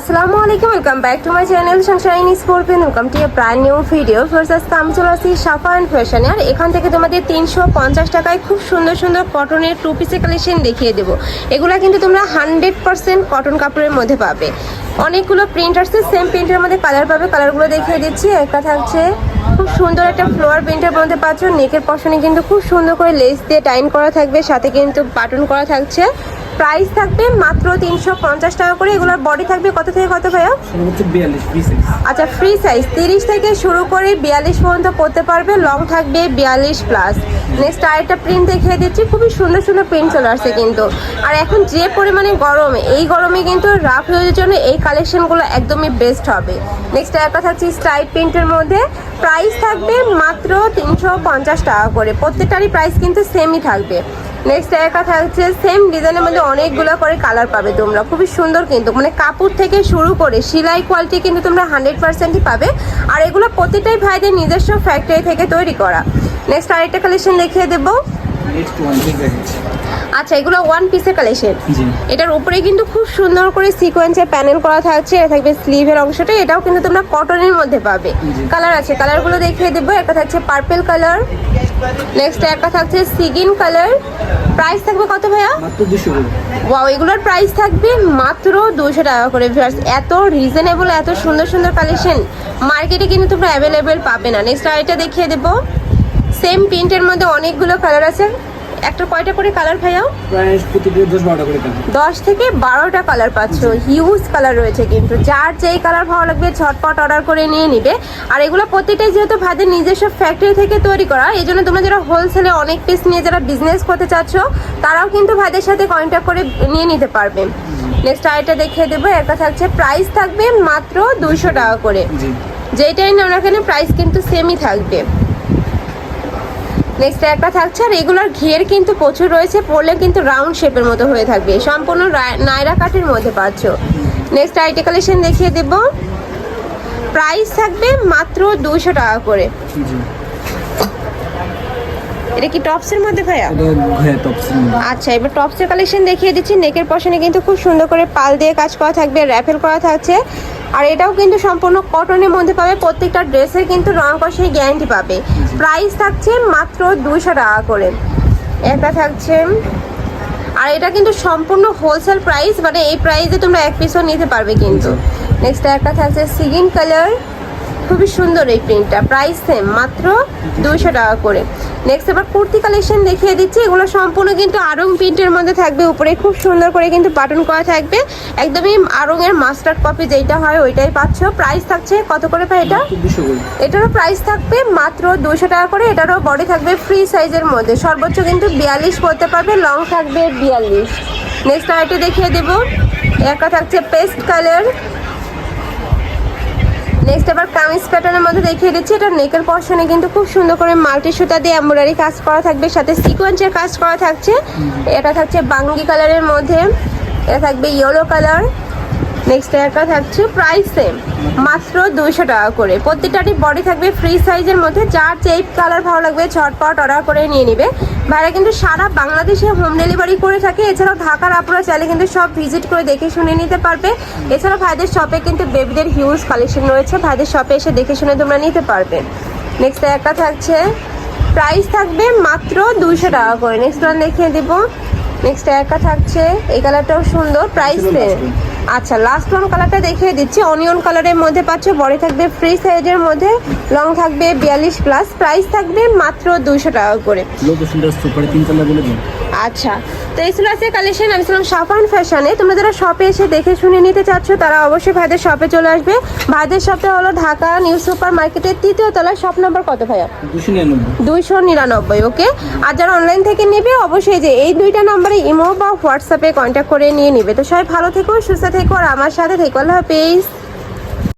আসসালামু আলাইকুম welcome back to my channel sunshine scorpion welcome to a brand new video first আজকে আমি চলে আসি সাফা অ্যান্ড ফ্যাশনে আর এখান থেকে তোমাদের তিনশো পঞ্চাশ টাকায় খুব সুন্দর সুন্দর কটনের টু পিসের কালেকশন দেখিয়ে দেবো। এগুলো কিন্তু তোমরা হান্ড্রেড পার্সেন্ট কটন কাপড়ের মধ্যে পাবে। অনেকগুলো প্রিন্ট আসছে সেম প্রিন্টের মধ্যে কালার পাবে। কালারগুলো দেখিয়ে দিচ্ছি। একটা থাকছে খুব সুন্দর একটা ফ্লোয়ার প্রিন্টের মধ্যে পাচ্ছ। নেকের পশনে কিন্তু খুব সুন্দর করে লেস দিয়ে টাইন করা থাকবে। সাথে কিন্তু বাটন করা থাকছে। প্রাইস থাকবে মাত্র তিনশো পঞ্চাশ টাকা করে। এগুলোর বডি থাকবে কত থেকে কত ভাইয়া? আচ্ছা ফ্রি সাইজ তিরিশ থেকে শুরু করে বিয়াল্লিশ পর্যন্ত করতে পারবে। লং থাকবে বিয়াল্লিশ প্লাস নেক্সট আরেকটা প্রিন্ট দেখিয়ে দিচ্ছি। খুবই সুন্দর সুন্দর প্রিন্ট চলে আসছে কিন্তু। আর এখন যে পরিমাণে গরম এই গরমে কিন্তু রাফ ইউজের জন্য এই কালেকশনগুলো একদমই বেস্ট হবে। নেক্সট একটা থাকছে স্ট্রাইপ প্রিন্টের মধ্যে। প্রাইস থাকবে মাত্র তিনশো পঞ্চাশ টাকা করে। প্রত্যেকটারই প্রাইস কিন্তু সেমই থাকবে। নেক্সট একা থাকছে সেম ডিজাইনের মধ্যে অনেকগুলো করে কালার পাবে তোমরা। খুবই সুন্দর কিন্তু। মানে কাপড় থেকে শুরু করে সেলাই কোয়ালিটি কিন্তু তোমরা হান্ড্রেড পার্সেন্টই পাবে। আর এগুলো প্রতিটাই ভাইদের নিজস্ব ফ্যাক্টরি থেকে তৈরি করা। নেক্সট আরেকটা কালেকশন দেখিয়ে দেবো। আচ্ছা এগুলো ওয়ান পিসের কালেকশন এটার উপরে কিন্তু খুব সুন্দর করে সিকোয়েন্সের প্যানেল করা থাকছে এটা থাকবে স্লিভের অংশটা এটাও কিন্তু তোমরা কটনের মধ্যে পাবে। কালার আছে কালারগুলো দেখিয়ে দেবো একটা থাকছে পার্পেল কালার নেক্সট একটা থাকছে সিগিন কালার প্রাইস থাকবে কত ভাইয়া? মাত্র ওয়াও এগুলোর প্রাইস থাকবে মাত্র দুশো টাকা করে ভিউয়ার্স এত রিজনেবল এত সুন্দর সুন্দর কালেকশন মার্কেটে কিন্তু তোমরা অ্যাভেলেবেল পাবে না। নেক্সট আরেকটা দেখিয়ে দেবো। সেম প্রিন্টের মধ্যে অনেকগুলো কালার আছে। একটা কয়টা করে কালার ভাইয়া? প্রায় প্রতিটি দশ থেকে বারোটা কালার পাচ্ছ। হিউজ কালার রয়েছে কিন্তু। যার যেই কালার ভালো লাগবে ঝটপট অর্ডার করে নিয়ে নিবে। আর এগুলো প্রত্যেকটাই যেহেতু ভাদের নিজস্ব ফ্যাক্টরি থেকে তৈরি করা এই জন্য তোমরা যারা হোলসেলে অনেক পিস নিয়ে যারা বিজনেস করতে চাচ্ছ তারাও কিন্তু ভাইদের সাথে কন্ট্যাক্ট করে নিয়ে নিতে পারবে। নেক্সট আরেকটা দেখিয়ে দেবো একটা থাকছে প্রাইস থাকবে মাত্র দুইশো টাকা করে। জি। যেটাই না কেন প্রাইস কিন্তু সেমই থাকবে। নেক্সট একটা থাকছে আর এগুলোর ঘের কিন্তু প্রচুর রয়েছে পরলে কিন্তু রাউন্ড শেপের মতো হয়ে থাকবে। সম্পূর্ণ নায়রা কাটের মধ্যে পাচ্ছ। নেক্সট আইটি কালেকশন দেখিয়ে দেব। প্রাইস থাকবে মাত্র দুশো টাকা করে। এটা কি টপসের মধ্যে ভাইয়া? হ্যাঁ টপস আচ্ছা এবার টপসের কালেকশন দেখিয়ে দিচ্ছি। নেকের পশনে কিন্তু খুব সুন্দর করে পাল দিয়ে কাজ করা থাকবে র্যাফেল করা থাকছে। আর এটাও কিন্তু সম্পূর্ণ কটনের মধ্যে পাবে। প্রত্যেকটা ড্রেসের কিন্তু রং কষেই গ্যারান্টি পাবে। প্রাইস থাকছে মাত্র দুইশো টাকা করে। একটা থাকছে আর এটা কিন্তু সম্পূর্ণ হোলসেল প্রাইস মানে এই প্রাইসে তোমরা এক পিসও নিতে পারবে কিন্তু। নেক্সট একটা থাকছে সিগিন কালার খুবই সুন্দর এই প্রিন্টটা প্রাইস সেম মাত্র দুইশো টাকা করে। নেক্সট এবার কুর্তি কালেকশন দেখিয়ে দিচ্ছি। এগুলো সম্পূর্ণ কিন্তু আরং প্রিন্টের মধ্যে থাকবে। উপরে খুব সুন্দর করে কিন্তু বাটন করা থাকবে। একদমই আরঙের মাস্টার্ড কপি যেটা হয় ওইটাই পাচ্ছ। প্রাইস থাকছে কত করে পাই এটা? এটারও প্রাইস থাকবে মাত্র দুশো টাকা করে। এটারও বডি থাকবে ফ্রি সাইজের মধ্যে। সর্বোচ্চ কিন্তু বিয়াল্লিশ করতে পারবে লং থাকবে বিয়াল্লিশ। নেক্সট আরেকটা দেখিয়ে দেবো। একটা থাকছে পেস্ট কালার নেক্সট আবার কামিজ প্যাটার্নের মধ্যে দেখিয়ে দিচ্ছি। এটা নেকের পশনে কিন্তু খুব সুন্দর করে মাল্টি সুতা দিয়ে এমব্রয়ডারি কাজ করা থাকবে। সাথে সিকোয়েন্সের কাজ করা থাকছে। এটা থাকছে বাঙ্গি কালারের মধ্যে। এটা থাকবে ইয়েলো কালার নেক্সট একটা থাকছে প্রাইস সেম মাত্র দুইশো টাকা করে। প্রত্যেকটারই বডি থাকবে ফ্রি সাইজের মধ্যে। যার যেই কালার ভালো লাগবে ঝটপট অর্ডার করে নিয়ে নিবে। ভাইরা কিন্তু সারা বাংলাদেশে হোম ডেলিভারি করে থাকে। এছাড়াও ঢাকার আপনারা চাইলে কিন্তু সব ভিজিট করে দেখে শুনে নিতে পারবে। এছাড়াও ভাইদের শপে কিন্তু বেবিদের হিউজ কালেকশন রয়েছে। ভাইদের শপে এসে দেখে শুনে তোমরা নিতে পারবে। নেক্সট একটা থাকছে। প্রাইস থাকবে মাত্র দুইশো টাকা করে। নেক্সট ওয়ান দেখিয়ে দিব। নেক্সট একটা থাকছে। এই কালারটাও সুন্দর। প্রাইস। আচ্ছা লাস্ট ওয়ান কালারটা দেখিয়ে দিচ্ছি। অনিয়ন কালারের মধ্যে পাচ্ছ বডি থাকবে ফ্রি সাইজের মধ্যে লং থাকবে বিয়াল্লিশ প্লাস প্রাইস থাকবে মাত্র দুইশো টাকা করে। লোকেশনটা সুপার বলে দিন। আচ্ছা তো এই ছিল আজকে কালেকশন আমি ছিলাম সাফান ফ্যাশনে তোমরা যারা শপে এসে দেখে শুনে নিতে চাচ্ছ তারা অবশ্যই ভাইদের শপে চলে আসবে। ভাইদের শপে হলো ঢাকা নিউ সুপার মার্কেটের তৃতীয় তলায় শপ নাম্বার কত ভাইয়া? দুইশো নিরানব্বই। ওকে আর যারা অনলাইন থেকে নেবে অবশ্যই যে এই দুইটা নম্বরে ইমো বা হোয়াটসঅ্যাপে কন্ট্যাক্ট করে নিয়ে নিবে। তো সবাই ভালো থেকো সুস্থ থেকো আর আমার সাথে থেকো। আল্লাহ হাফেজ।